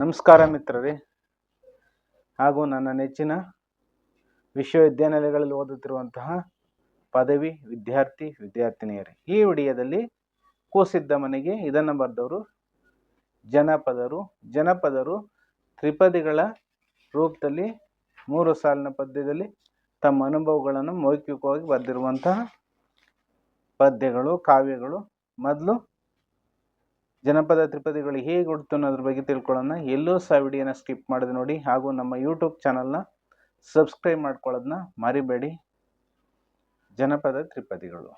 ನಮಸ್ಕಾರ ಮಿತ್ರರೇ. ಹಾಗೂ ನನ್ನ ನೆಚ್ಚಿನ ವಿಶ್ವವಿದ್ಯಾನಿಲಯಗಳಲ್ಲಿ ಓದುತ್ತಿರುವಂತಹ ಪದವಿ ವಿದ್ಯಾರ್ಥಿ ವಿದ್ಯಾರ್ಥಿನಿಯರೇ. ಈ ವಿಡಿಯೋದಲ್ಲಿ ಕೂಸಿದ್ದ ಮನೆಗೆ ಇದನ್ನು ಬರೆದವರು ಜನಪದರು. ಜನಪದರು ತ್ರಿಪದಿಗಳ ರೂಪದಲ್ಲಿ, ಮೂರು ಸಾಲಿನ ಪದ್ಯದಲ್ಲಿ ತಮ್ಮ ಅನುಭವಗಳನ್ನು ಮೌಖಿಕವಾಗಿ ಬರೆದಿರುವಂತಹ ಪದ್ಯಗಳು, ಕಾವ್ಯಗಳು. ಮೊದಲು ಜನಪದ ತ್ರಿಪದಿಗಳು ಹೇಗೆ ಹುಡ್ತು ಅನ್ನೋದ್ರ ಬಗ್ಗೆ ತಿಳ್ಕೊಳ್ಳೋಣ. ಎಲ್ಲೂ ಸಹ ವಿಡಿಯೋನ ಸ್ಕಿಪ್ ಮಾಡಿದೆ ನೋಡಿ. ಹಾಗೂ ನಮ್ಮ ಯೂಟ್ಯೂಬ್ ಚಾನಲ್ನ ಸಬ್ಸ್ಕ್ರೈಬ್ ಮಾಡ್ಕೊಳ್ಳೋದನ್ನ ಮರಿಬೇಡಿ. ಜನಪದ ತ್ರಿಪದಿಗಳು.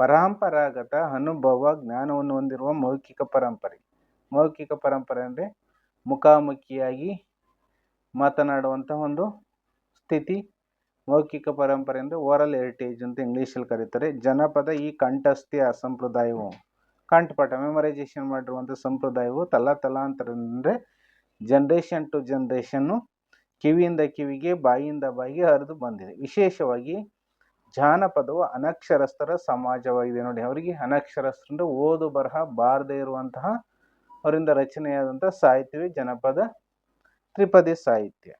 ಪರಂಪರಾಗತ ಅನುಭವ ಜ್ಞಾನವನ್ನು ಹೊಂದಿರುವ ಮೌಖಿಕ ಪರಂಪರೆ. ಮೌಖಿಕ ಪರಂಪರೆ ಅಂದರೆ ಮುಖಾಮುಖಿಯಾಗಿ ಮಾತನಾಡುವಂಥ ಒಂದು ಸ್ಥಿತಿ. ಮೌಖಿಕ ಪರಂಪರೆ ಅಂದರೆ ಓರಲ್ ಹೆರಿಟೇಜ್ ಅಂತ ಇಂಗ್ಲೀಷಲ್ಲಿ ಕರೀತಾರೆ. ಜನಪದ ಈ ಕಂಠಸ್ಥಿಯ ಸಂಪ್ರದಾಯವು. ಕಂಠಪಾಠ ಮೆಮೊರೈಸೇಷನ್ ಮಾಡಿರುವಂಥ ಸಂಪ್ರದಾಯವು ತಲಾ ತಲಾಂತರ ಅಂದರೆ ಜನ್ರೇಷನ್ ಟು ಜನ್ರೇಷನ್ನು ಕಿವಿಯಿಂದ ಕಿವಿಗೆ, ಬಾಯಿಯಿಂದ ಬಾಯಿಗೆ ಹರಿದು ಬಂದಿದೆ. ವಿಶೇಷವಾಗಿ ಜಾನಪದವು ಅನಕ್ಷರಸ್ಥರ ಸಮಾಜವಾಗಿದೆ ನೋಡಿ. ಅವರಿಗೆ ಅನಕ್ಷರಸ್ಥರಿಂದ ಓದು, ಬರಹ, ಬಾರದೇ ಇರುವಂತಹ ಅವರಿಂದ ರಚನೆಯಾದಂಥ ಸಾಹಿತ್ಯವೇ ಜನಪದ ತ್ರಿಪದಿ ಸಾಹಿತ್ಯ.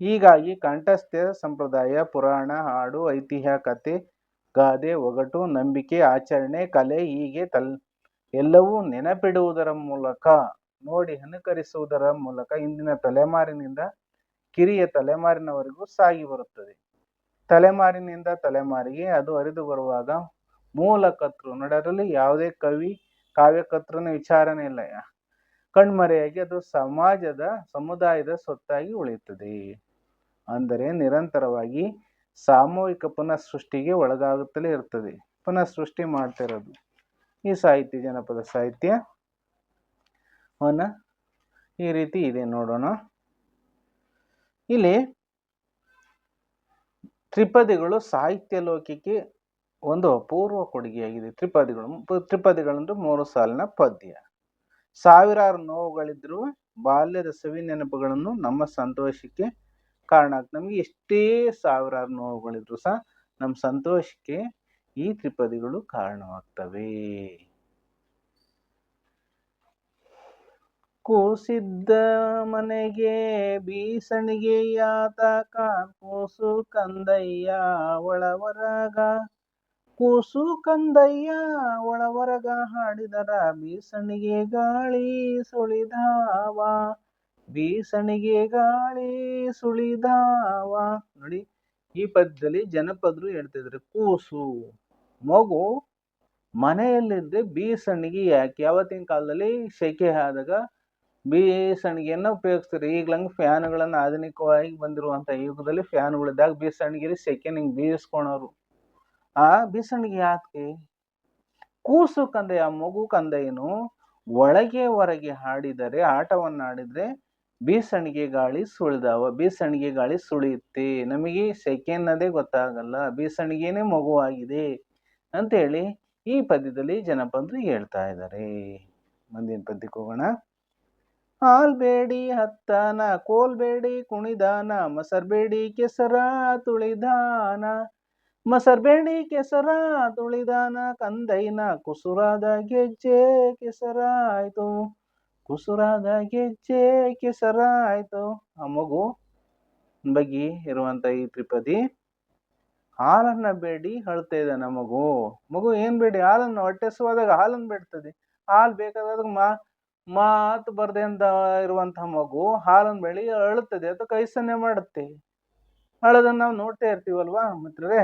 ಹೀಗಾಗಿ ಕಂಠಸ್ಥ್ಯ ಸಂಪ್ರದಾಯ, ಪುರಾಣ, ಹಾಡು, ಐತಿಹ್ಯ, ಕತೆ ಗಾದೆ ಒಗಟು ನಂಬಿಕೆ, ಆಚರಣೆ, ಕಲೆ ಹೀಗೆ ತಲ್ ಎಲ್ಲವೂ ನೆನಪಿಡುವುದರ ಮೂಲಕ, ನೋಡಿ ಅನುಕರಿಸುವುದರ ಮೂಲಕ ಇಂದಿನ ತಲೆಮಾರಿನಿಂದ, ಕಿರಿಯ ತಲೆಮಾರಿನವರೆಗೂ ಸಾಗಿ ಬರುತ್ತದೆ. ತಲೆಮಾರಿನಿಂದ ತಲೆಮಾರಿಗೆ ಅದು ಅರಿದು ಬರುವಾಗ ಮೂಲ ಕರ್ತೃ ನಡರಲ್ಲಿ ಯಾವುದೇ ಕವಿ ಕಾವ್ಯಕರ್ತೃನ ವಿಚಾರನೇ ಇಲ್ಲ. ಕಣ್ಮರೆಯಾಗಿ ಅದು ಸಮಾಜದ, ಸಮುದಾಯದ ಸೊತ್ತಾಗಿ ಉಳಿಯುತ್ತದೆ. ಅಂದರೆ ನಿರಂತರವಾಗಿ ಸಾಮೂಹಿಕ ಪುನಃ ಸೃಷ್ಟಿಗೆ ಒಳಗಾಗುತ್ತಲೇ ಇರ್ತದೆ ಪುನಃ ಸೃಷ್ಟಿ ಮಾಡ್ತಾ ಇರೋದು ಈ ಸಾಹಿತ್ಯ, ಜನಪದ ಸಾಹಿತ್ಯ. ಅವನ ಈ ರೀತಿ ಇದೆ ನೋಡೋಣ. ಇಲ್ಲಿ ತ್ರಿಪದಿಗಳು ಸಾಹಿತ್ಯ ಲೋಕಕ್ಕೆ ಒಂದು ಅಪೂರ್ವ ಕೊಡುಗೆಯಾಗಿದೆ. ತ್ರಿಪದಿಗಳು, ತ್ರಿಪದಿಗಳಂದ್ರೆ ಮೂರು ಸಾಲಿನ ಪದ್ಯ. ಸಾವಿರಾರು ನೋವುಗಳಿದ್ರೂ ಬಾಲ್ಯದ ಸವಿ ನೆನಪುಗಳನ್ನು ನಮ್ಮ ಸಂತೋಷಕ್ಕೆ ಕಾರಣ ನಮಗೆ ಎಷ್ಟೇ ಸಾವಿರಾರು ನೋವುಗಳಿದ್ರು ಸಹ ನಮ್ಮ ಸಂತೋಷಕ್ಕೆ ಈ ತ್ರಿಪದಿಗಳು ಕಾರಣವಾಗ್ತವೆ. ಕೂಸಿದ್ದ ಮನೆಗೆ ಬೀಸಣಿಗೆಯಾತಕ ಕೂಸು ಕಂದಯ್ಯ, ಒಳವರಗ. ಕೂಸು ಕಂದಯ್ಯ, ಒಳವರಗ ಹಾಡಿದರ, ಬೀಸಣಿಗೆ ಗಾಳಿ ಸುಳಿದಾವ. ಬೀಸಣಿಗೆ ಗಾಳಿ ಸುಳಿದಾವ. ನೋಡಿ, ಈ ಪದ್ಯದಲ್ಲಿ ಜನಪದರು ಹೇಳ್ತಿದ್ರು, ಕೂಸು. ಮಗು ಮನೆಯಲ್ಲಿದ್ದರೆ ಬೀಸಣಿಗೆ ಯಾಕೆ? ಯಾವತ್ತಿನ ಕಾಲದಲ್ಲಿ ಸೆಕೆ ಆದಾಗ ಬೀಸಣಿಗೆಯನ್ನು ಉಪಯೋಗಿಸ್ತಾರೆ. ಈಗ್ಲಂಗೆ ಫ್ಯಾನ್ಗಳನ್ನು ಆಧುನಿಕವಾಗಿ ಬಂದಿರುವಂಥ ಯುಗದಲ್ಲಿ ಫ್ಯಾನ್ಗಳಿದ್ದಾಗ ಬೀಸಣಿಗೆಲಿ ಸೆಕೆ ನಿಂಗೆ ಬೀಸ್ಕೊಳೋರು. ಆ ಬೀಸಣಿಗೆ ಯಾಕೆ? ಕೂಸು ಕಂದಯ್ಯ ಮಗು ಕಂದಯ್ಯನು ಒಳಗೆ ಹೊರಗೆ ಹಾಡಿದರೆ ಆಟವನ್ನು ಆಡಿದರೆ ಬೀಸಣಿಗೆ ಗಾಳಿ ಸುಳಿದಾವ, ಬೀಸಣಿಗೆ ಗಾಳಿ ಸುಳಿಯುತ್ತೆ. ನಮಗೆ ಸೆಕೆ ಅನ್ನೋದೇ ಗೊತ್ತಾಗಲ್ಲ, ಬೀಸಣಿಗೆನೇ ಮಗುವಾಗಿದೆ ಅಂತೇಳಿ ಈ ಪದ್ಯದಲ್ಲಿ ಜನಪದರು ಹೇಳ್ತಾ ಇದ್ದಾರೆ ಮುಂದಿನ ಪದ್ಯಕ್ಕೆ ಹೋಗೋಣ. ಹಾಲ್ಬೇಡಿ ಹತ್ತಾನ ಕೋಲ್ಬೇಡಿ ಕುಣಿದಾನ ಮೊಸರ್ಬೇಡಿ ಕೆಸರ ತುಳಿದಾನ ಮಸರ್ಬೇಡಿ ಕೆಸರ ತುಳಿದಾನ, ಕಂದೈನ ಕುಸುರಾದ ಗೆಜ್ಜೆ ಕೆಸರ ಆಯ್ತು ಕುಸುರಾದ ಗೆಜ್ಜೆ ಕೆಸರ ಆಯ್ತು ಆ ಮಗು ಬಗ್ಗಿ ಇರುವಂತ ಈ ತ್ರಿಪದಿ, ಹಾಲನ್ನ ಬೇಡಿ ಅಳ್ತಾ ನಮ್ಮ ಮಗು. ಮಗು ಏನ್ ಬೇಡಿ, ಹಾಲನ್ನು ಹೊಟ್ಟೆಸುವಾದಾಗ ಹಾಲನ್ನು ಬೇಡ್ತದೆ. ಹಾಲು ಬೇಕಾದಾಗ ಮಾ, ಮಾತು ಬರ್ದೆ ಅಂತ ಇರುವಂತಹ ಮಗು ಹಾಲನ್ನು ಬೆಳಿ ಅಳುತ್ತದೆ ಅಥವಾ ಕೈ ಸನ್ನೆ ಮಾಡುತ್ತೆ. ಅಳೋದನ್ನು ನಾವು ನೋಡ್ತಾ ಇರ್ತೀವಲ್ವಾ ಮಿತ್ರರೇ?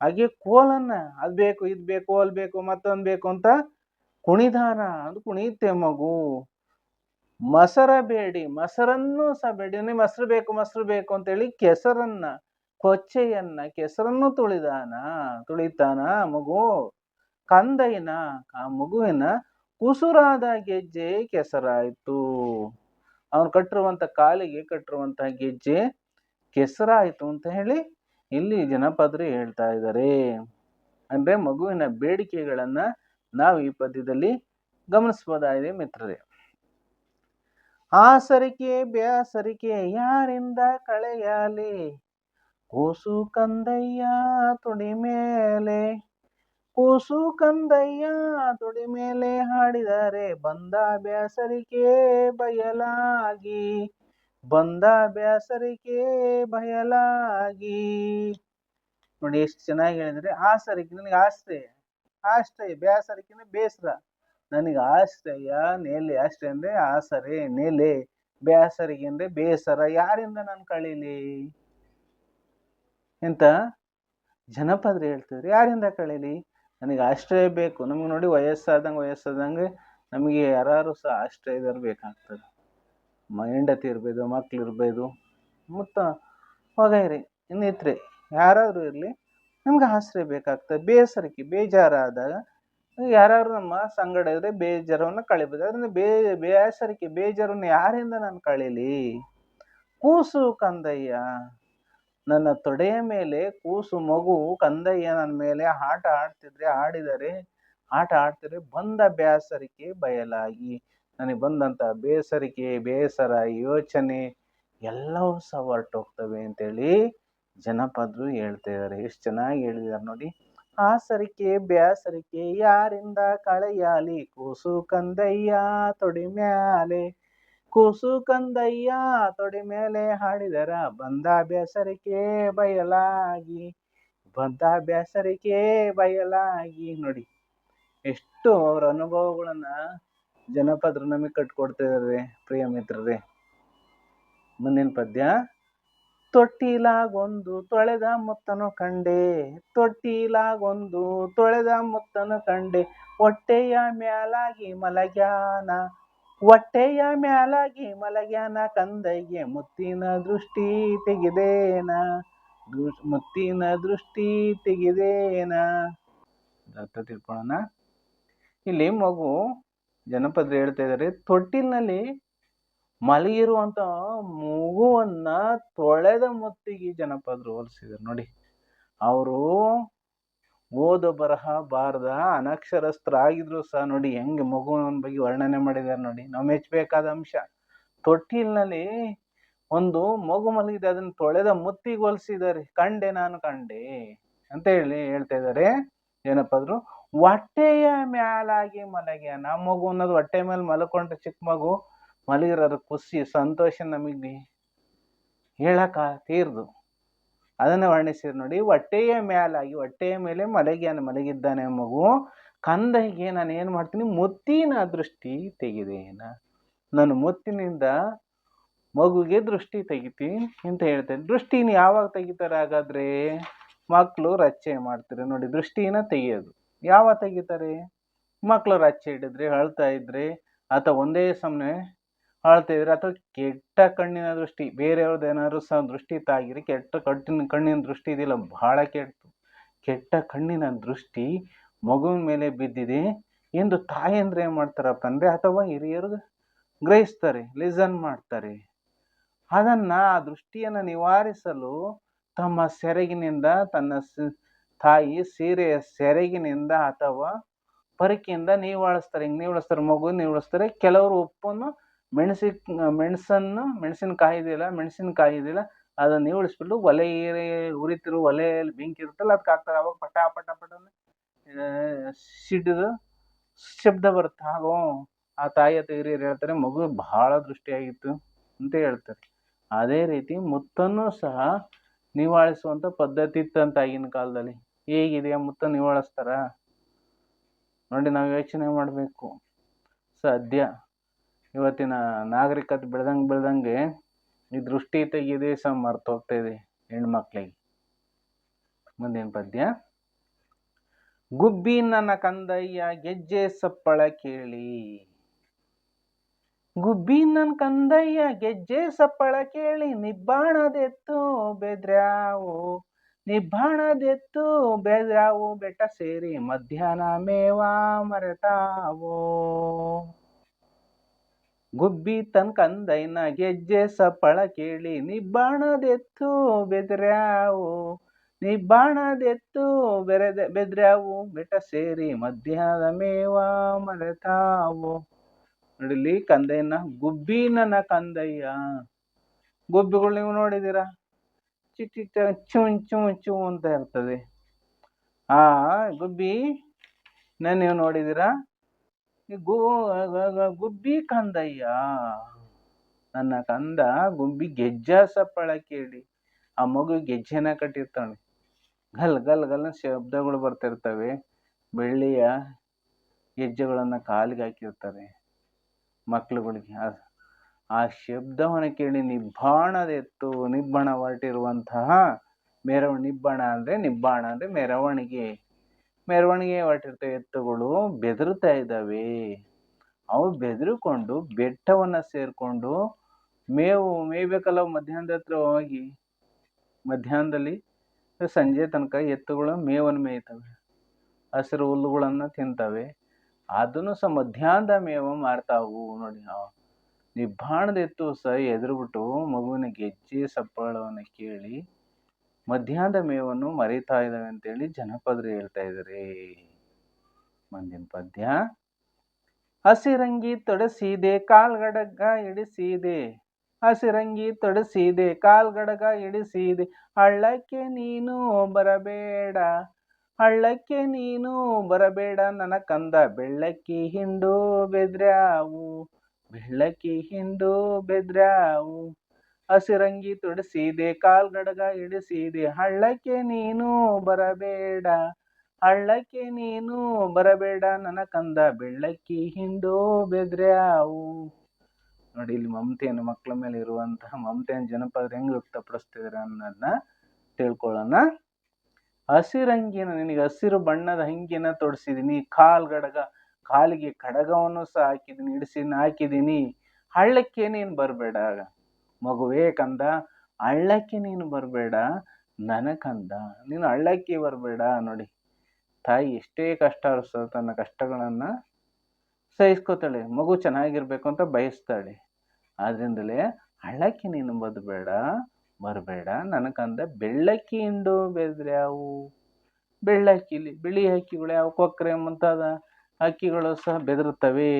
ಹಾಗೆ ಕೋಲನ್ನ, ಅದು ಬೇಕು, ಇದು ಬೇಕು ಅಲ್ಲಿ ಬೇಕು, ಮತ್ತೊಂದು ಬೇಕು ಅಂತ ಕುಣಿದಾನ ಅದು ಕುಣಿಯುತ್ತೆ ಮಗು. ಮೊಸರ ಬೇಡಿ, ಮೊಸರನ್ನು ಸಹ ಬೇಡಿ. ನೀವು ಮೊಸರು ಬೇಕು ಮೊಸರು ಬೇಕು ಅಂತೇಳಿ ಕೆಸರನ್ನ, ಕೊಚ್ಚೆಯನ್ನ, ಕೆಸರನ್ನು ತುಳಿದಾನ, ತುಳಿತಾನ ಮಗು. ಕಂದಯ್ಯನ, ಆ ಮಗುವಿನ ಕುಸುರಾದ ಗೆಜ್ಜೆ ಕೆಸರಾಯಿತು. ಅವನು ಕಟ್ಟಿರುವಂತ ಕಾಲಿಗೆ ಕಟ್ಟಿರುವಂತಹ ಗೆಜ್ಜೆ ಕೆಸರಾಯಿತು ಅಂತ ಹೇಳಿ ಇಲ್ಲಿ ಜನಪದರು ಹೇಳ್ತಾ ಇದ್ದಾರೆ ಅಂದ್ರೆ ಮಗುವಿನ ಬೇಡಿಕೆಗಳನ್ನ ನಾವು ಈ ಪದ್ಯದಲ್ಲಿ ಗಮನಿಸಬಹುದಾಗಿದೆ ಮಿತ್ರರೇ. ಆಸರಿಕೆ ಬ್ಯಾಸರಿಕೆ ಯಾರಿಂದ ಕಳೆಯಲಿ? ಕೂಸು ಕಂದಯ್ಯ ತುಡಿ ಮೇಲೆ. ಕೂಸು ಕಂದಯ್ಯ ತುಡಿ ಮೇಲೆ ಹಾಡಿದರೆ ಬಂದ ಬ್ಯಾಸರಿಕೆ ಬಯಲಾಗಿ. ಬಂದ ಬ್ಯಾಸರಿಕೆ ಬಯಲಾಗಿ. ನೋಡಿ ಎಷ್ಟು ಚೆನ್ನಾಗಿ ಹೇಳಿದ್ರೆ. ಆಸರಿಕೆ ನನಗೆ ಆಶ್ರಯ ಆಶ್ರಯ ಬೇಸರಕ್ಕಿಂತ ಬೇಸರ. ನನಗೆ ಆಶ್ರಯ ನೆಲೆ ಆಶ್ರಯ ಅಂದ್ರೆ ಆಸರೆ, ನೆಲೆ ಬೇಸರಿಗೆಂದ್ರೆ ಬೇಸರ. ಯಾರಿಂದ ನಾನು ಕಳೀಲಿ? ಎಂತ? ಜನಪದರು ಹೇಳ್ತಿದ್ರು, ಯಾರಿಂದ ಕಳೀಲಿ? ನನಗೆ ಆಶ್ರಯ ಬೇಕು. ನಮ್ಗೆ ನೋಡಿ ವಯಸ್ಸಾದಂಗೆ ವಯಸ್ಸಾದಂಗೆ ನಮಗೆ ಯಾರು ಸಹ ಆಶ್ರಯದವ್ರು ಬೇಕಾಗ್ತದೆ ಹೆಂಡತಿ ಇರ್ಬೋದು, ಮಕ್ಳು ಇರ್ಬೋದು, ಮತ್ತು ಹೋಗ್ರಿ, ಇನ್ನಿತ್ರಿ ಯಾರಾದರೂ ಇರಲಿ. ನಮ್ಗೆ ಆಶ್ರಯ ಬೇಕಾಗ್ತದೆ. ಬೇಸರಿಕೆ ಬೇಜಾರಾದಾಗ ಯಾರಾದ್ರು ನಮ್ಮ ಸಂಗಡ ಇದ್ರೆ ಬೇಜಾರವನ್ನು ಕಳಿಬೋದು. ಅದರಿಂದ ಬೇ ಬೇಸರಿಕೆ ಬೇಜಾರನ್ನು ಯಾರಿಂದ ನಾನು ಕಳೀಲಿ? ಕೂಸು ಕಂದಯ್ಯ. ನನ್ನ ತೊಡೆಯ ಮೇಲೆ ಕೂಸು ಮಗು ಕಂದಯ್ಯ ನನ್ನ ಮೇಲೆ ಆಟ ಆಡ್ತಿದ್ರೆ ಆಡಿದರೆ, ಆಟ ಆಡ್ತಿದ್ರೆ ಬಂದ ಬೇಸರಿಕೆ ಬಯಲಾಗಿ. ನನಗೆ ಬಂದಂಥ ಬೇಸರಿಕೆ ಬೇಸರ ಯೋಚನೆ ಎಲ್ಲವೂ ಸಹ ಹೊರಟೋಗ್ತವೆ ಅಂತೇಳಿ ಜನಪದರು ಹೇಳ್ತಾ ಇದ್ದಾರೆ ಎಷ್ಟು ಚೆನ್ನಾಗಿ ಹೇಳಿದ್ದಾರೆ ನೋಡಿ. ಆಸರಿಕೆ ಬ್ಯಾಸರಿಕೆ, ಯಾರಿಂದ ಕಳೆಯಾಲಿ? ಕೂಸು ಕಂದಯ್ಯ ತೊಡಿ ಮ್ಯಾಲೆ. ಕೂಸು ಕಂದಯ್ಯ ತೊಡಿ ಮೇಲೆ ಹಾಡಿದರ. ಬಂದ ಬೇಸರಿಕೆ ಬಯಲಾಗಿ. ಬಂದ ಬೇಸರಿಕೆ ಬಯಲಾಗಿ ನೋಡಿ. ಎಷ್ಟು ಅವರ ಅನುಭವಗಳನ್ನ ಜನಪದರು ನಮಗೆ ಕಟ್ಕೊಡ್ತಿದ್ದಾರೆ ಪ್ರಿಯ ಮಿತ್ರರೇ. ಮುಂದಿನ ಪದ್ಯ ತೊಟ್ಟಿಲಾಗೊಂದು ತೊಳೆದ ಮುತ್ತನು ಕಂಡೆ. ತೊಟ್ಟಿಲಾಗೊಂದು ತೊಳೆದ ಮುತ್ತನು ಕಂಡೆ. ಹೊಟ್ಟೆಯ ಮ್ಯಾಲಾಗಿ ಮಲಗ್ಯಾನ. ಹೊಟ್ಟೆಯ ಮ್ಯಾಲಾಗಿ ಮಲಗ್ಯಾನ. ಕಂದಯ್ಯ ಮುತ್ತಿನ ದೃಷ್ಟಿ ತೆಗೆದೇನ. ಮುತ್ತಿನ ದೃಷ್ಟಿ ತೆಗೆದೇನ. ಅರ್ಥ ತಿಳ್ಕೊಳ್ಳೋಣ. ಇಲ್ಲಿ ಮಗು ಜನಪದರು ಹೇಳ್ತಾ ಇದ್ದಾರೆ. ತೊಟ್ಟಿಲಿನಲ್ಲಿ ಮಲಗಿರುವಂತ ಮಗುವನ್ನ ತೊಳೆದ ಮುತ್ತಿಗೆ ಜನಪದರು ಹೋಲಿಸಿದ್ರು. ನೋಡಿ, ಅವರು ಓದ ಬರಹ ಬಾರದ ಅನಕ್ಷರಸ್ಥರಾಗಿದ್ರು ಸಹ ನೋಡಿ, ಹೆಂಗೆ ಮಗುವಿನ ಬಗ್ಗೆ ವರ್ಣನೆ ಮಾಡಿದ್ದಾರೆ ನೋಡಿ. ನಾವು ಮೆಚ್ಚಬೇಕಾದ ಅಂಶ, ತೊಟ್ಟಿಲಿನಲ್ಲಿ ಒಂದು ಮಗು ಮಲಗಿದೆ, ಅದನ್ನ ತೊಳೆದ ಮುತ್ತಿಗೆ ಹೋಲಿಸಿದ್ದಾರೆ. ಕಂಡೆ ನಾನು ಕಂಡೆ ಅಂತ ಹೇಳಿ ಹೇಳ್ತಾ ಇದ್ದಾರೆ ಏನಪ್ಪದ್ರು ಹೊಟ್ಟೆಯ ಮ್ಯಾಲಾಗಿ ಮಲಗ್ಯಾನ ಮಗು ಅನ್ನೋದು ಹೊಟ್ಟೆ ಮೇಲೆ ಮಲ್ಕೊಂಡ್ರೆ ಚಿಕ್ಕ ಮಗು ಮಲಗಿರೋದು ಖುಷಿ, ಸಂತೋಷ ನಮಗೆ ಹೇಳಕ ತೀರ್ದು. ಅದನ್ನ ವರ್ಣಿಸಿದ್ರು ನೋಡಿ, ಹೊಟ್ಟೆಯ ಮೇಲಾಗಿ ಹೊಟ್ಟೆಯ ಮೇಲೆ ಮಲಗಿಯಾನ, ಮಲಗಿದ್ದಾನೆ ಮಗು ಕಂದಗೆ ನಾನು ಏನು ಮಾಡ್ತೀನಿ, ಮುತ್ತಿನ ದೃಷ್ಟಿ ತೆಗೆದೇನ. ನಾನು ಮುತ್ತಿನಿಂದ ಮಗುಗೆ ದೃಷ್ಟಿ ತೆಗಿತೀನಿ ಅಂತ ಹೇಳ್ತೇನೆ. ದೃಷ್ಟಿನ ಯಾವಾಗ ತೆಗಿತಾರೆ ಹಾಗಾದ್ರೆ? ಮಕ್ಕಳು ರಚ್ಚೆ ಮಾಡ್ತಾರೆ ನೋಡಿ, ದೃಷ್ಟಿನ ತೆಗೆಯೋದು. ಯಾವಾಗ ತೆಗಿತಾರೆ? ಮಕ್ಕಳು ರಚ್ಚೆ ಹಿಡಿದ್ರೆ, ಅಳ್ತಾ ಇದ್ರೆ, ಅಥವಾ ಒಂದೇ ಸಮನೆ ಅಳ್ತಾ ಇದ್ರೆ ಅಥವಾ ಕೆಟ್ಟ ಕಣ್ಣಿನ ದೃಷ್ಟಿ ಬೇರೆಯವ್ರದ್ದು ಏನಾದ್ರು ಸಹ ದೃಷ್ಟಿ ತಾಗಿರಿ ಕೆಟ್ಟ ಕಟ್ಟಿನ ಕಣ್ಣಿನ ದೃಷ್ಟಿ ಇದೆಯಲ್ಲ ಬಹಳ ಕೆಟ್ಟು ಕೆಟ್ಟ ಕಣ್ಣಿನ ದೃಷ್ಟಿ ಮಗುವಿನ ಮೇಲೆ ಬಿದ್ದಿದೆ ಎಂದು ತಾಯಂದ್ರೆ ಏನು ಮಾಡ್ತಾರಪ್ಪ ಅಂದರೆ, ಅಥವಾ ಹಿರಿಯರು ಗ್ರಹಿಸ್ತಾರೆ ಲಿಸನ್ ಮಾಡ್ತಾರೆ. ಅದನ್ನ, ಆ ದೃಷ್ಟಿಯನ್ನು ನಿವಾರಿಸಲು ತಮ್ಮ ಸೆರಗಿನಿಂದ, ತನ್ನ ತಾಯಿ ಸೀರೆಯ ಸೆರಗಿನಿಂದ ಅಥವಾ ಪರಿಕೆಯಿಂದ ನೀವಾಳಿಸ್ತಾರೆ ಹಿಂಗೆ ನೀವಾಳಿಸ್ತಾರೆ ಮಗು ನೀವಾಳಿಸ್ತಾರೆ ಕೆಲವರು ಉಪ್ಪನ್ನು ಮೆಣಸಿ, ಮೆಣಸನ್ನು ಮೆಣಸಿನಕಾಯಿ ಇದೆಯಲ್ಲ ಮೆಣಸಿನಕಾಯಿ ಇದೆಯಲ್ಲ, ಅದನ್ನು ನೀವಳಿಸ್ಬಿಟ್ಟು ಒಲೆ ಏರಿ, ಉರಿತಿರೋ ಒಲೆಯಲ್ಲಿ ಬೆಂಕಿ ಇರುತ್ತಲ್ಲ, ಅದಕ್ಕೆ ಹಾಕ್ತಾರೆ. ಅವಾಗ ಪಟ ಪಟ ಪಟ ಸಿಡಿದು ಶಬ್ದ ಬರುತ್ತೆ. ಹಾಗೋ, ಆ ತಾಯಿ ಅಥವಾ ಹಿರಿಯರು ಹೇಳ್ತಾರೆ, ಮಗು ಬಹಳ ದೃಷ್ಟಿಯಾಗಿತ್ತು ಅಂತ ಹೇಳ್ತಾರೆ. ಅದೇ ರೀತಿ ಮುತ್ತನ್ನು ಸಹ ನಿವಾಳಿಸುವಂಥ ಪದ್ಧತಿ ಇತ್ತಂತ ಆಗಿನ ಕಾಲದಲ್ಲಿ. ಹೇಗಿದೆ ಮುತ್ತ ನಿವಾಳಿಸ್ತಾರ? ನೋಡಿ, ನಾವು ಯೋಚನೆ ಮಾಡಬೇಕು. ಸದ್ಯ. ಇವತ್ತಿನ ನಾಗರಿಕತೆ ಬೆಳ್ದಂಗೆ ಬೆಳ್ದಂಗೆ ಈ ದೃಷ್ಟಿ ತೆಗೆಯೋದೇ ಸಹ ಮರ್ತು ಹೋಗ್ತಾ ಇದೆ ಹೆಣ್ಮಕ್ಳಿಗೆ. ಮುಂದಿನ ಪದ್ಯ. ಗುಬ್ಬಿ ನನ್ನ ಕಂದಯ್ಯ ಗೆಜ್ಜೆ ಸಪ್ಪಳ ಕೇಳಿ. ಗುಬ್ಬಿ ನನ್ನ ಕಂದಯ್ಯ ಗೆಜ್ಜೆ ಸಪ್ಪಳ ಕೇಳಿ, ನಿಬ್ಬಾಣದೆತ್ತು ಬೆದ್ರಾವು ನಿಬ್ಬಾಣದೆತ್ತು ಬೆದ್ರಾವು ಬೆಟ್ಟ ಸೇರಿ ಮಧ್ಯಾಹ್ನ ಮೇವಾ ಮರೆತಾವು. ಗುಬ್ಬಿ ತನ್ ಕಂದೈನ ಗೆಜ್ಜೆ ಸಪ್ಪಳ ಕೇಳಿ, ನಿಬ್ಬಾಣದೆತ್ತು ಬೆದ್ರ್ಯಾವು, ನಿಬ್ಬಾಣದೆತ್ತು ಬೆರೆದ, ಬೆದ್ರ್ಯಾವು ಬೆಟ ಸೇರಿ ಮಧ್ಯಾಹ್ನದ ಮೇವಾ ಮರೆತಾವು. ನೋಡಿಲಿ ಕಂದಯ್ಯನ ಗುಬ್ಬಿ ನನ್ನ ಕಂದಯ್ಯ, ಗುಬ್ಬಿಗಳು ನೀವು ನೋಡಿದ್ದೀರಾ? ಚಿಟಿ ಚುಂ, ಚೂ ಚೂ ಅಂತ ಇರ್ತದೆ. ಆ ಗುಬ್ಬಿ, ನಾನು ನೀವು ನೋಡಿದ್ದೀರಾ? ಈ ಗು ಗುಬ್ಬಿ ಕಂದಯ್ಯ. ನನ್ನ ಕಂದ ಗುಬ್ಬಿ ಗೆಜ್ಜ ಸಪ್ಪಳ ಕೇಳಿ. ಆ ಮಗು ಗೆಜ್ಜೆನ ಕಟ್ಟಿರ್ತಾನೆ. ಗಲ್ ಗಲ್ ಗಲ್ ಶಬ್ದಗಳು ಬರ್ತಿರ್ತವೆ. ಬೆಳ್ಳಿಯ ಗೆಜ್ಜೆಗಳನ್ನು ಕಾಲಿಗೆ ಹಾಕಿರ್ತಾರೆ ಮಕ್ಳುಗಳಿಗೆ. ಆ ಆ ಶಬ್ದವನ್ನು ಕೇಳಿ ನಿಬ್ಬಾಣದೆತ್ತು. ನಿಬ್ಬಣ ಹೊರಟಿರುವಂತಹ ಮೆರವ, ನಿಬ್ಬಣ ಅಂದ್ರೆ ನಿಬ್ಬಾಣ ಅಂದ್ರೆ ಮೆರವಣಿಗೆ. ಮೆರವಣಿಗೆ ಹೊರಟಿರ್ತವೆ ಎತ್ತುಗಳು ಬೆದರುತ್ತಾ ಇದ್ದಾವೆ. ಅವು ಬೆದರಿಕೊಂಡು ಬೆಟ್ಟವನ್ನ ಸೇರಿಕೊಂಡು ಮೇವು, ಮೇಯ್ಬೇಕಲ್ಲ ಮಧ್ಯಾಹ್ನದ ಹತ್ರ ಹೋಗಿ. ಮಧ್ಯಾಹ್ನದಲ್ಲಿ ಸಂಜೆ ತನಕ ಎತ್ತುಗಳು ಮೇವನ್ನು ಮೇಯ್ತವೆ. ಹಸಿರು ಹುಲ್ಲುಗಳನ್ನು ತಿಂತವೆ. ಅದನ್ನು ಸಹ ಮಧ್ಯಾಹ್ನದ ಮೇವು ಮಾರ್ತಾವು ನೋಡಿ. ಆ ನಿಬ್ಬಾಣದ ಎತ್ತು ಸಹ ಎದುರುಬಿಟ್ಟು ಮಗುವಿನ ಗೆಜ್ಜೆ ಸಪ್ಪಳವನ್ನು ಕೇಳಿ ಮಧ್ಯಾಹ್ನದ ಮೇವನ್ನು ಮರೀತಾ ಇದ್ದಾವೆ ಅಂತೇಳಿ ಜನಪದರು ಹೇಳ್ತಾ ಇದ್ದಾರೆ. ಮುಂದಿನ ಪದ್ಯ, ಹಸಿರಂಗಿ ತೊಡಸಿದೆ, ಕಾಲ್ಗಡಗ ಇಡಿಸಿದೆ ಹಸಿರಂಗಿ ತೊಡಸಿದೆ, ಕಾಲ್ಗಡಗ ಇಡಿಸಿದೆ ಹಳ್ಳಕ್ಕೆ ನೀನು ಬರಬೇಡ, ಹಳ್ಳಕ್ಕೆ ನೀನು ಬರಬೇಡ. ನನ್ನ ಕಂದ ಬೆಳ್ಳಕ್ಕಿ ಹಿಂಡು ಬೆದ್ರ್ಯಾವು, ಬೆಳ್ಳಕ್ಕಿ ಹಿಂಡು ಬೆದ್ರ್ಯಾವು. ಹಸಿರಂಗಿ ತೊಡಸಿದೆ ಕಾಲ್ಗಡಗ ಇಡಿಸಿದೆ ಹಳ್ಳಕ್ಕೆ ನೀನು ಬರಬೇಡ, ಹಳ್ಳಕ್ಕೆ ನೀನು ಬರಬೇಡ, ನನ್ನ ಕಂದ ಬೆಳ್ಳಕ್ಕಿ ಹಿಂದೋ ಬೆದ್ರೆ ಅವು. ನೋಡಿ, ಇಲ್ಲಿ ಮಮತೆಯನ್ನು ಮಕ್ಕಳ ಮೇಲೆ ಇರುವಂತಹ ಮಮತೆಯನ್ನು ಜನಪದ ಹೆಂಗೆ ವ್ಯಕ್ತಪಡಿಸ್ತಿದಾರೆ ಅನ್ನೋದನ್ನ ತಿಳ್ಕೊಳ್ಳೋಣ. ಹಸಿರಂಗಿನ, ನಿನಗೆ ಹಸಿರು ಬಣ್ಣದ ಹಂಗಿನ ತೊಡಸಿದೀನಿ, ಕಾಲ್ ಗಡಗ, ಕಾಲಿಗೆ ಕಡಗವನ್ನು ಸಹ ಹಾಕಿದೀನಿ ಇಡಿಸಿನ ಹಾಕಿದೀನಿ, ಹಳ್ಳಕ್ಕೆ ನೀನು ಬರಬೇಡ ಮಗುವೇ ಕಂದ, ಅಳ್ಳಕ್ಕೆ ನೀನು ಬರಬೇಡ ನನ್ನ ಕಂದ ನೀನು ಅಳ್ಳಕ್ಕೆ ಬರಬೇಡ ನೋಡಿ. ತಾಯಿ ಎಷ್ಟೇ ಕಷ್ಟ ಅನಿಸ್ತೋ ತನ್ನ ಕಷ್ಟಗಳನ್ನು ಸಹಿಸ್ಕೋತಾಳೆ, ಮಗು ಚೆನ್ನಾಗಿರ್ಬೇಕು ಅಂತ ಬಯಸ್ತಾಳೆ. ಆದ್ರಿಂದಲೇ ಹಳ್ಳಕ್ಕೆ ನೀನು ಬದಬೇಡ, ಬರಬೇಡ ನನಗಂದ ಬೆಳ್ಳಕ್ಕಿ ಹಿಂಡು ಬೆದ್ರ್ಯಾವು ಬೆಳ್ಳಕ್ಕಿಲಿ ಬಿಳಿ ಹಕ್ಕಿಗಳು ಯಾವ? ಕೊಕ್ಕರೆ ಮುಂತಾದ ಹಕ್ಕಿಗಳು ಸಹ ಬೆದರುತ್ತವೆ.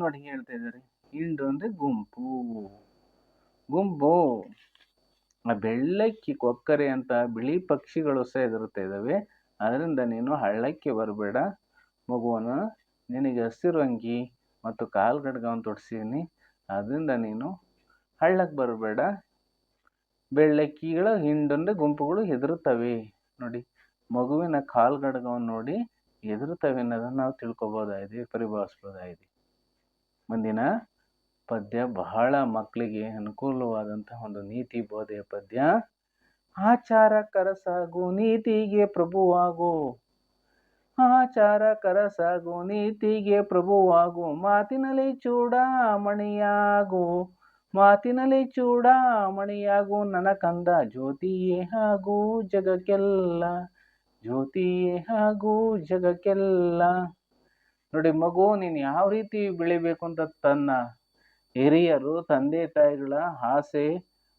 ನೋಡಿ ಹೇಳ್ತಾ ಇದ್ದಾರೆ. ಹಿಂಡು ಅಂದ್ರೆ ಗುಂಪು. ಗುಂಪು ಆ ಬೆಳ್ಳಕ್ಕಿ ಕೊಕ್ಕರೆ ಅಂತ ಬಿಳಿ ಪಕ್ಷಿಗಳು ಸಹ ಹೆದರುತ್ತಾ ಇದ್ದಾವೆ. ಅದರಿಂದ ನೀನು ಹಳ್ಳಕ್ಕೆ ಬರಬೇಡ. ಮಗುವನ್ನು ನಿನಗೆ ಹಸಿರು ಅಂಗಿ ಮತ್ತು ಕಾಲ್ಗಡ್ಗವನ್ನು ತೊಡಿಸಿದ್ದೀನಿ. ಅದರಿಂದ ನೀನು ಹಳ್ಳಕ್ಕೆ ಬರಬೇಡ. ಬೆಳ್ಳಕ್ಕಿಗಳ ಹಿಂಡಂದ್ರೆ ಗುಂಪುಗಳು ಹೆದರುತ್ತವೆ. ನೋಡಿ, ಮಗುವಿನ ಕಾಲ್ಗಡ್ಗವನ್ನು ನೋಡಿ ಹೆದರುತ್ತವೆ ಅನ್ನೋದನ್ನು ನಾವು ತಿಳ್ಕೊಬೋದಾಗಿದೆ, ಪರಿಭಾವಿಸ್ಬೋದಾಗಿದೆ. ಮುಂದಿನ ಪದ್ಯ ಬಹಳ ಮಕ್ಕಳಿಗೆ ಅನುಕೂಲವಾದಂತಹ ಒಂದು ನೀತಿ ಬೋಧೆಯ ಪದ್ಯ. ಆಚಾರ ಕರಸಾಗು ನೀತಿಗೆ ಪ್ರಭುವಾಗು. ಆಚಾರ ಕರಸಾಗು ನೀತಿಗೆ ಪ್ರಭುವಾಗು. ಮಾತಿನಲ್ಲಿ ಚೂಡಾಮಣಿಯಾಗು. ಮಾತಿನಲ್ಲಿ ಚೂಡಾಮಣಿಯಾಗು. ನನ್ನ ಕಂದ ಜ್ಯೋತಿಯೇ ಹಾಗೂ ಜಗಕ್ಕೆಲ್ಲ. ಜ್ಯೋತಿಯೇ ಹಾಗೂ ಜಗಕ್ಕೆಲ್ಲ. ನೋಡಿ ಮಗು, ನೀನು ಯಾವ ರೀತಿ ಬೆಳಿಬೇಕು ಅಂತ ತನ್ನ ಹಿರಿಯರು, ತಂದೆ, ತಾಯಿಗಳ ಆಸೆ,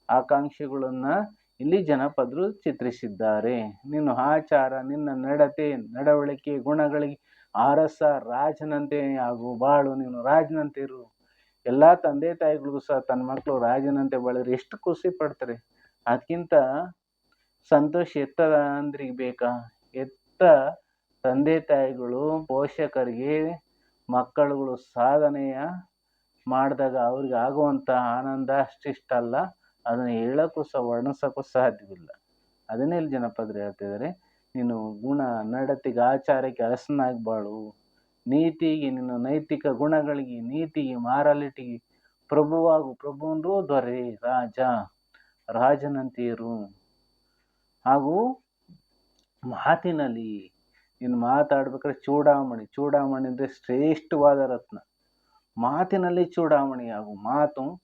ಆಕಾಂಕ್ಷೆಗಳನ್ನ ಇಲ್ಲಿ ಜನಪದರು ಚಿತ್ರಿಸಿದ್ದಾರೆ. ನಿನ್ನ ಆಚಾರ, ನಿನ್ನ ನಡತೆ, ನಡವಳಿಕೆ, ಗುಣಗಳಿಗೆ ಅರಸ ರಾಜನಂತೆ ಆಗು, ಬಾಳು, ನೀನು ರಾಜನಂತೆ ಇರು. ಎಲ್ಲ ತಂದೆ, ತಾಯಿಗಳಿಗೂ ಸಹ ತನ್ನ ಮಕ್ಕಳು ರಾಜನಂತೆ ಬಾಳಿದ್ರೆ ಎಷ್ಟು ಖುಷಿ ಪಡ್ತಾರೆ. ಅದಕ್ಕಿಂತ ಸಂತೋಷ ಎತ್ತದ ಅಂದ್ರಿಗೆ ಬೇಕಾ. ಎತ್ತ ತಂದೆ, ತಾಯಿಗಳು, ಪೋಷಕರಿಗೆ, ಮಕ್ಕಳುಗಳು ಸಾಧನೆಯ ಮಾಡಿದಾಗ ಅವ್ರಿಗೆ ಆಗುವಂಥ ಆನಂದ ಅಷ್ಟಿಷ್ಟಲ್ಲ. ಅದನ್ನು ಹೇಳೋಕ್ಕೂ ಸಹ, ವರ್ಣಿಸೋಕ್ಕೂ ಸಾಧ್ಯವಿಲ್ಲ. ಅದನ್ನೇ ಇಲ್ಲಿ ಜನಪದರು ಹೇಳ್ತಿದ್ದಾರೆ. ನೀನು ಗುಣ, ನಡತೆಗೆ, ಆಚಾರಕ್ಕೆ ಅರಸನಾಗಿ ಬಾಳು ನೀತಿಗೆ, ನಿನ್ನ ನೈತಿಕ ಗುಣಗಳಿಗೆ, ನೀತಿಗೆ, ಮಾರಾಲಿಟಿಗೆ ಪ್ರಭುವಾಗು. ಪ್ರಭು ಅಂದ್ರೂ ದೊರೆ, ರಾಜ. ರಾಜನಂತೀರು ಹಾಗೂ ಮಾತಿನಲ್ಲಿ ನೀನು ಮಾತಾಡ್ಬೇಕಾದ್ರೆ ಚೂಡಾಮಣಿ. ಚೂಡಾಮಣಿ ಅಂದರೆ ಶ್ರೇಷ್ಠವಾದ ರತ್ನ. ಮಾತಿನಲ್ಲಿ ಚೂಡಾವಣೆಯಾಗು, ಮಾತು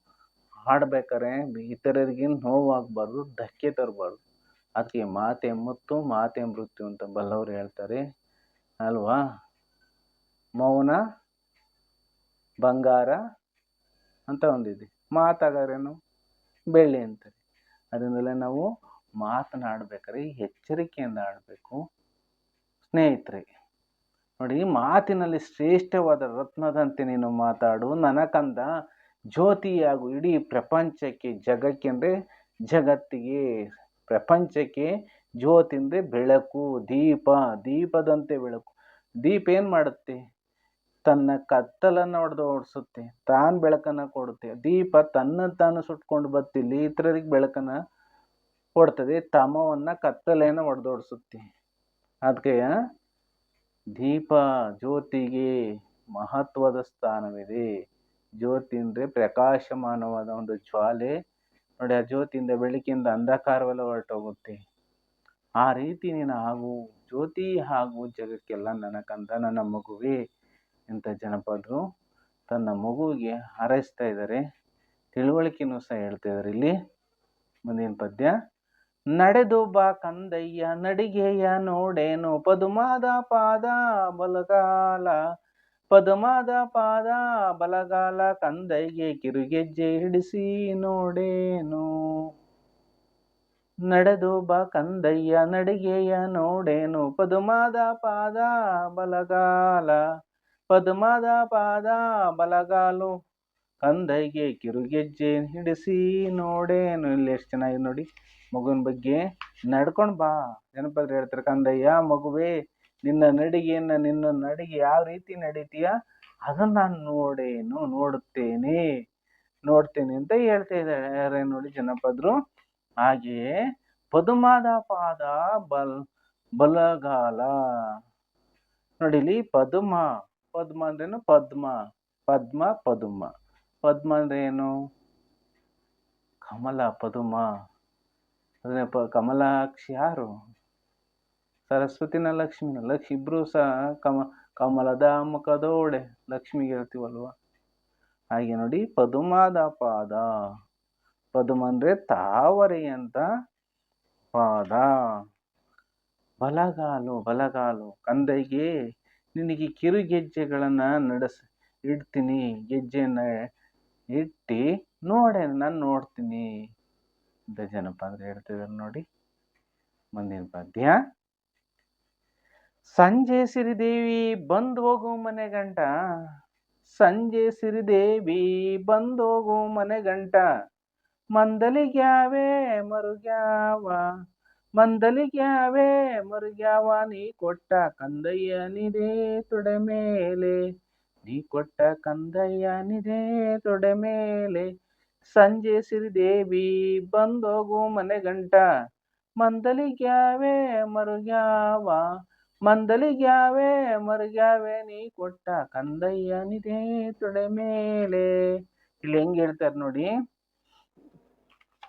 ಹಾಡ್ಬೇಕಾರೆ ಇತರರಿಗೆ ನೋವಾಗಬಾರ್ದು, ಧಕ್ಕೆ ತರಬಾರ್ದು. ಅದಕ್ಕೆ ಮಾತೆ ಮುತ್ತು, ಮಾತೆ ಮೃತ್ಯು ಅಂತ ಬಲ್ಲವರು ಹೇಳ್ತಾರೆ. ಅಲ್ವಾ? ಮೌನ, ಬಂಗಾರ ಅಂತ ಒಂದಿದೆ. ಮಾತಾಗಾರೇನು? ಬೆಳ್ಳಿ ಅಂತಾರೆ. ಅದರಿಂದಲೇ ನಾವು ಮಾತನಾಡ್ಬೇಕಾದ್ರೆ ಎಚ್ಚರಿಕೆಯಿಂದ ಆಡಬೇಕು ಸ್ನೇಹಿತರೆ ನೋಡಿ ಮಾತಿನಲ್ಲಿ ಶ್ರೇಷ್ಠವಾದ ರತ್ನದಂತೆ ನೀನು ಮಾತಾಡು. ನನಕಂದ ಜ್ಯೋತಿಯಾಗು ಇಡೀ ಪ್ರಪಂಚಕ್ಕೆ ಜಗಕ್ಕೆ ಅಂದರೆ ಜಗತ್ತಿಗೆ, ಪ್ರಪಂಚಕ್ಕೆ ಜ್ಯೋತಿ ಅಂದರೆ ಬೆಳಕು, ದೀಪ, ದೀಪದಂತೆ ಬೆಳಕು. ದೀಪ ಏನು ಮಾಡುತ್ತೆ? ತನ್ನ ಕತ್ತಲನ್ನು ಹೊಡೆದು ಓಡಿಸುತ್ತೆ, ತಾನು ಬೆಳಕನ್ನು ಕೊಡುತ್ತೆ. ದೀಪ ತನ್ನ ತಾನು ಸುಟ್ಕೊಂಡು ಬತ್ತಿಲ್ಲಿ ಇತರರಿಗೆ ಬೆಳಕನ್ನು ಕೊಡ್ತದೆ, ತಮವನ್ನು ಕತ್ತಲೆಯನ್ನು ಹೊಡೆದೋಡಿಸುತ್ತೆ ಅದಕ್ಕೆ ದೀಪ ಜ್ಯೋತಿಗೆ ಮಹತ್ವದ ಸ್ಥಾನವಿದೆ. ಜ್ಯೋತಿ ಅಂದರೆ ಪ್ರಕಾಶಮಾನವಾದ ಒಂದು ಜ್ವಾಲೆ. ನೋಡಿ, ಆ ಜ್ಯೋತಿಯಿಂದ ಬೆಳಕಿಂದ ಅಂಧಕಾರವೆಲ್ಲ ಹೊರಟೋಗುತ್ತೆ. ಆ ರೀತಿ ನೀನು ಆಗು ಜ್ಯೋತಿ ಹಾಗೂ ಜಗಕ್ಕೆಲ್ಲ ನನ್ನ ಕಂದ, ನನ್ನ ಮಗುವೇ ಅಂತ ಜನಪದರು ತನ್ನ ಮಗುವಿಗೆ ಹಾರೈಸ್ತಾ ಇದ್ದಾರೆ. ತಿಳುವಳಿಕೆನೂ ಸಹ ಹೇಳ್ತಾ ಇದ್ದಾರೆ ಇಲ್ಲಿ. ಮುಂದಿನ ಪದ್ಯ. ನಡೆದು ಬಾ ಕಂದಯ್ಯ, ನಡಿಗೆಯ ನೋಡೇನು? ಪದುಮಾದ ಪಾದ ಬಲಗಾಲ, ಪದುಮಾದ ಪಾದ ಬಲಗಾಲ, ಕಂದಯ್ಯ ಕಿರುಗೆಜ್ಜೆ ಹಿಡಿಸಿ ನೋಡೇನು? ನಡೆದು ಬಾ ಕಂದಯ್ಯ, ನಡಿಗೆಯ ನೋಡೇನು? ಪದುಮಾದ ಪಾದ ಬಲಗಾಲ, ಪದುಮಾದ ಪಾದ ಬಲಗಾಲು ಕಂದಯ್ಯಗೆ ಕಿರುಗೆಜ್ಜೆ ಹಿಡಿಸಿ ನೋಡೇನು? ಇಲ್ಲಿ ಎಷ್ಟು ಚೆನ್ನಾಗಿದೆ ನೋಡಿ. ಮಗುವಿನ ಬಗ್ಗೆ ನಡ್ಕೊಂಡು ಬಾ. ಜನಪದರು ಹೇಳ್ತಾರೆ, ಕಂದಯ್ಯ, ಮಗುವೇ, ನಿನ್ನ ನಡಿಗೆಯನ್ನು ನಿನ್ನ ನಡಿಗೆ ಯಾವ ರೀತಿ ನಡೀತೀಯ? ಅದನ್ನು ನಾನು ನೋಡೇನು, ನೋಡುತ್ತೇನೆ, ನೋಡ್ತೇನೆ ಅಂತ ಹೇಳ್ತಾ ಇದ್ದಾರೆ ನೋಡಿ ಜನಪದರು. ಹಾಗೆಯೇ ಪದುಮಾದ ಪಾದ ಬಲ್, ಬಲಗಾಲ. ನೋಡಿಲಿ ಪದುಮ, ಪದ್ಮ ಅಂದ್ರೇನು ಪದ್ಮ ಪದ್ಮ, ಪದುಮ. ಪದ್ಮ ಅಂದ್ರೆ ಏನು ಕಮಲ ಪದುಮ. ಅಂದ್ರೆ ಪ ಕಮಲಾಕ್ಷಿ ಯಾರು? ಸರಸ್ವತಿನ ಲಕ್ಷ್ಮಿನ. ಲಕ್ಷ್ಮಿ ಇಬ್ರು ಸಹ ಕಮ ಕಮಲದ ಮುಖದೋಡೆ ಲಕ್ಷ್ಮಿಗೆ ಹೇಳ್ತೀವಲ್ವ? ಹಾಗೆ ನೋಡಿ, ಪದುಮದ ಪಾದ. ಪದುಮ ಅಂದರೆ ತಾವರೆ ಅಂತ ಪಾದ. ಬಲಗಾಲು ಬಲಗಾಲು, ಕಂದೈಗೆ ನಿನಗೆ ಕಿರು ಗೆಜ್ಜೆಗಳನ್ನು ನಡೆಸ ಇಡ್ತೀನಿ. ಗೆಜ್ಜೆಯನ್ನು ಇಟ್ಟು ನೋಡೆ, ನಾನು ನೋಡ್ತೀನಿ. ಅಂತ ಜನಪದ ಹೇಳ್ತಿದ್ದಾರೆ ನೋಡಿ. ಮುಂದಿನ ಪದ್ಯ. ಸಂಜೆ ಸಿರಿದೇವಿ ಬಂದು ಹೋಗು ಮನೆ ಗಂಟ. ಸಂಜೆ ಸಿರಿದೇವಿ ಬಂದು ಹೋಗು ಮನೆ ಗಂಟ. ಮಂದಲಿಗ್ಯಾವೇ ಮರುಗ್ಯಾವ. ಮಂದಲಿಗ್ಯಾವೇ ಮರುಗ್ಯಾವ. ನೀ ಕೊಟ್ಟ ಕಂದಯ್ಯನಿದೆ ತೊಡೆ ಮೇಲೆ. ನೀ ಕೊಟ್ಟ ಕಂದಯ್ಯನಿದೆ ತೊಡೆ ಮೇಲೆ. ಸಂಜೆ ಸಿರಿದೇವಿ ಬಂದೋಗು ಮನೆ ಗಂಟ ಮಂದಲಿಗ್ಯಾವೆ, ಮರುಗ್ಯಾವ. ಮಂದಲಿಗ್ಯಾವೇ, ಮರುಗ್ಯಾವೆ, ನೀ ಕೊಟ್ಟ ಕಂದಯ್ಯನಿದೆ ತೊಡೆ ಮೇಲೆ. ಇಲ್ಲಿ ಹೆಂಗ್ ಹೇಳ್ತಾರೆ ನೋಡಿ.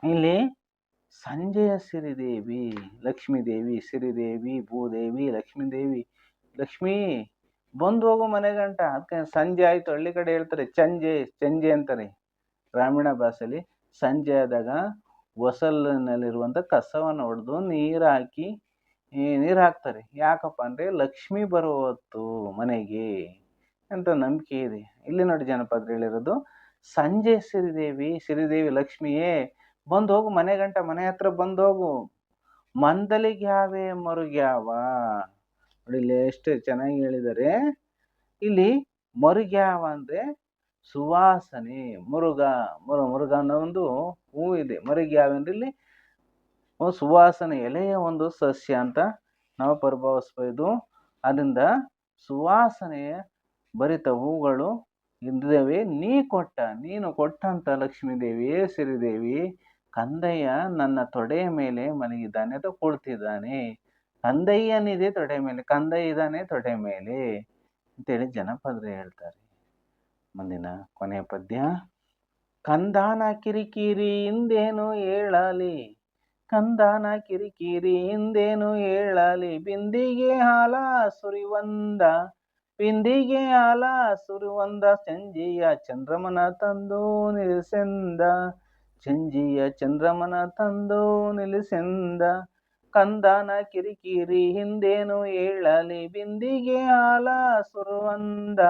ಇಲ್ಲಿ ಸಂಜೆಯ ಸಿರಿದೇವಿ, ಲಕ್ಷ್ಮೀದೇವಿ, ಸಿರಿದೇವಿ, ಭೂದೇವಿ, ಲಕ್ಷ್ಮೀದೇವಿ, ಲಕ್ಷ್ಮೀ ಬಂದು ಹೋಗು ಮನೆ ಗಂಟ ಅದಕ್ಕೆ ಸಂಜೆ ಆಯಿತು. ಹಳ್ಳಿ ಕಡೆ ಹೇಳ್ತಾರೆ, ಚಂಜೆ ಚಂಜೆ ಅಂತಾರೆ. ಗ್ರಾಮೀಣ ಭಾಷೆಯಲ್ಲಿ ಸಂಜೆ ಆದಾಗ ಹೊಸಲಿನಲ್ಲಿರುವಂಥ ಕಸವನ್ನು ಹೊಡೆದು ನೀರು ಹಾಕಿ ನೀರು ಹಾಕ್ತಾರೆ. ಯಾಕಪ್ಪ ಅಂದರೆ ಲಕ್ಷ್ಮಿ ಬರೋ ಹೊತ್ತು ಮನೆಗೆ ಅಂತ ನಂಬಿಕೆ ಇದೆ. ಇಲ್ಲಿ ನೋಡಿ ಜನಪದ ಹೇಳಿರೋದು, ಸಂಜೆ ಸಿರಿದೇವಿ ಸಿರಿದೇವಿ ಲಕ್ಷ್ಮಿಯೇ, ಬಂದು ಹೋಗು ಮನೆ ಗಂಟ ಮನೆ ಹತ್ರ ಬಂದು ಹೋಗು. ಮಂದಲಿಗೆ ಯಾವೇ ಮರುಗ್ಯಾವ. ನೋಡಿ ಇಲ್ಲಿ ಎಷ್ಟು ಚೆನ್ನಾಗಿ ಹೇಳಿದ್ದಾರೆ. ಇಲ್ಲಿ ಮರುಗ್ಯಾವ ಅಂದರೆ ಸುವಾಸನೆ ಮುರುಗ ಮುರು ಮುರುಗ ಅನ್ನೋ ಒಂದು ಹೂ ಇದೆ. ಮರುಗ್ಯಾವ ಅಂದ್ರೆ ಇಲ್ಲಿ ಸುವಾಸನೆ, ಎಲೆಯ ಒಂದು ಸಸ್ಯ ಅಂತ ನಾವು ಪರಿಭಾವಿಸ್ಬೋದು. ಅದರಿಂದ ಸುವಾಸನೆಯ ಭರಿತ ಹೂಗಳು ಇದ್ದವೆ ನೀ ಕೊಟ್ಟ, ನೀನು ಕೊಟ್ಟಂತ ಲಕ್ಷ್ಮೀದೇವಿ, ಸಿರಿದೇವಿ, ಕಂದಯ್ಯ ನನ್ನ ತೊಡೆಯ ಮೇಲೆ ಮಲಗಿದ್ದಾನೆ ಅಥವಾ ಕುಳಿತಿದ್ದಾನೆ ಕಂದಯ್ಯನಿದೆ ತೊಡೆ ಮೇಲೆ ಕಂದಯ್ಯ ಇದ್ದಾನೆ ತೊಡೆ ಮೇಲೆ ಅಂತೇಳಿ ಜನಪದರು ಹೇಳ್ತಾರೆ. ಮುಂದಿನ ಕೊನೆಯ ಪದ್ಯ, ಕಂದಾನ ಕಿರಿಕಿರಿ ಹಿಂದೇನು ಹೇಳಲಿ ಕಂದಾನ ಕಿರಿಕಿರಿ ಹಿಂದೇನು ಹೇಳಲಿ ಬಿಂದಿಗೆ ಹಾಲ ಸುರಿವಂದ, ಬಿಂದಿಗೆ ಹಾಲ ಸುರಿವಂದ ಸಂಜೆಯ ಚಂದ್ರಮನ ತಂದು ನಿಲ್ಲಿಸೆಂದ ಸಂಜಿಯ ಚಂದ್ರಮನ ತಂದು ನಿಲ್ಲಿಸೆಂದ ಕಂದಾನ ಕಿರಿಕಿರಿ ಹಿಂದೇನು ಏಳಲಿ? ಬಿಂದಿಗೆ ಹಾಲ ಸುರುವಂದ,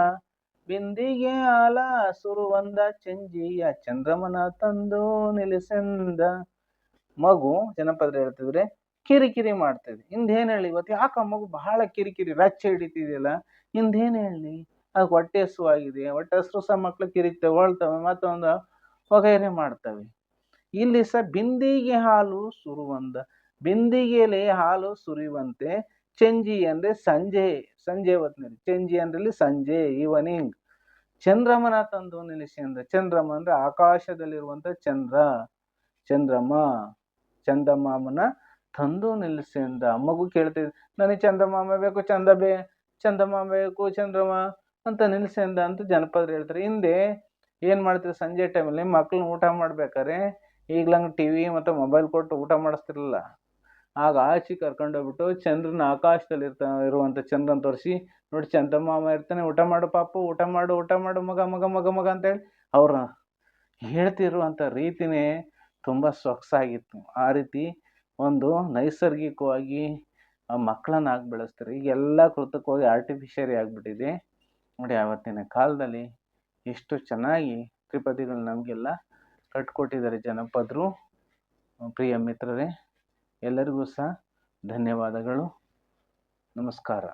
ಬಿಂದಿಗೆ ಹಾಲ ಸುರುವಂದ, ಚಂಜಿಯ ಚಂದ್ರಮನ ತಂದು ನಿಲ್ಲಿಸೆಂದ. ಮಗು ಜನಪದ ಹೇಳ್ತಿದ್ರೆ ಕಿರಿಕಿರಿ ಮಾಡ್ತಿದೆ. ಹಿಂದೇನು ಹೇಳಿ ಇವತ್ತು? ಯಾಕ ಮಗು ಬಹಳ ಕಿರಿಕಿರಿ ರಚ್ಚೆ ಹಿಡಿತಿದೆಯಲ್ಲ? ಹಿಂದೇನು ಹೇಳಿ? ಅದು ಹೊಟ್ಟೆ ಹಸುವಾಗಿದೆ ಹೊಟ್ಟೆ ಹಸ್ರು ಸಹ ಮಕ್ಳು ಕಿರಿಕ್ತವೆ ಹೊಳ್ತವೆ ಮತ್ತೊಂದು ಹೊಗೆನೆ ಮಾಡ್ತವೆ. ಇಲ್ಲಿ ಸಹ ಬಿಂದಿಗೆ ಹಾಲು ಸುರುವಂದ. ಬಿಂದಿಗೆಯಲ್ಲಿ ಹಾಲು ಸುರಿಯುವಂತೆ ಚೆಂಜಿ ಅಂದ್ರೆ ಸಂಜೆ ಸಂಜೆ ಹೊತ್ತಿನಲ್ಲಿ ಚೆಂಜಿ ಅಂದ್ರೆ ಸಂಜೆ ಈವನಿಂಗ್ ಚಂದ್ರಮನ ತಂದು ನಿಲ್ಲಿಸಿ ಅಂದ್ರೆ ಚಂದ್ರಮ ಅಂದ್ರೆ ಆಕಾಶದಲ್ಲಿರುವಂತ ಚಂದ್ರ. ಚಂದ್ರಮ, ಚಂದಮಾಮನ ತಂದು ನಿಲ್ಲಿಸಿ ಅಂದ ಮಗು ಕೇಳ್ತಿದ್ ನನಗೆ ಚಂದಮಾಮ ಬೇಕು, ಚಂದ ಬೇ, ಚಂದಮಾಮ ಬೇಕು, ಚಂದ್ರಮ ಅಂತ ನಿಲ್ಲಿಸಿ ಅಂದ ಅಂತ ಜನಪದರು ಹೇಳ್ತಾರೆ. ಹಿಂದೆ ಏನು ಮಾಡ್ತೀರಿ ಸಂಜೆ ಟೈಮಲ್ಲಿ ಮಕ್ಳನ್ನ ಊಟ ಮಾಡ್ಬೇಕಾದ್ರೆ ಈಗ್ಲಂಗೆ ಟಿ ವಿ ಮತ್ತು ಮೊಬೈಲ್ ಕೊಟ್ಟು ಊಟ ಮಾಡಿಸ್ತಿರಲಿಲ್ಲ. ಆಗ ಆಚೆ ಕರ್ಕೊಂಡೋಗ್ಬಿಟ್ಟು ಚಂದ್ರನ ಆಕಾಶದಲ್ಲಿ ಇರ್ತ ಇರುವಂಥ ಚಂದ್ರನ ತೋರಿಸಿ, ನೋಡಿ ಚಂದಮಾಮ ಇರ್ತಾನೆ, ಊಟ ಮಾಡು ಪಾಪು, ಊಟ ಮಾಡು ಊಟ ಮಾಡು, ಮಗ ಮಗ ಮಗ ಮಗ ಅಂತೇಳಿ ಅವ್ರ ಹೇಳ್ತಿರುವಂಥ ರೀತಿನೇ ತುಂಬ ಸೊಗಸಾಗಿತ್ತು. ಆ ರೀತಿ ಒಂದು ನೈಸರ್ಗಿಕವಾಗಿ ಮಕ್ಕಳನ್ನ ಆಗಿ ಬೆಳೆಸ್ತಾರೆ. ಈಗ ಎಲ್ಲ ಕೃತಕವಾಗಿ ಆರ್ಟಿಫಿಷಿಯರಿ ಆಗಿಬಿಟ್ಟಿದೆ. ನೋಡಿ ಆವತ್ತಿನ ಕಾಲದಲ್ಲಿ ಎಷ್ಟು ಚೆನ್ನಾಗಿ ತ್ರಿಪದಿಗಳು ನಮಗೆಲ್ಲ ಕಟ್ಕೊಟ್ಟಿದ್ದಾರೆ ಜನಪದರು. ಪ್ರಿಯ ಮಿತ್ರರೇ ಎಲ್ಲರಿಗೂ ಸಹ ಧನ್ಯವಾದಗಳು. ನಮಸ್ಕಾರ.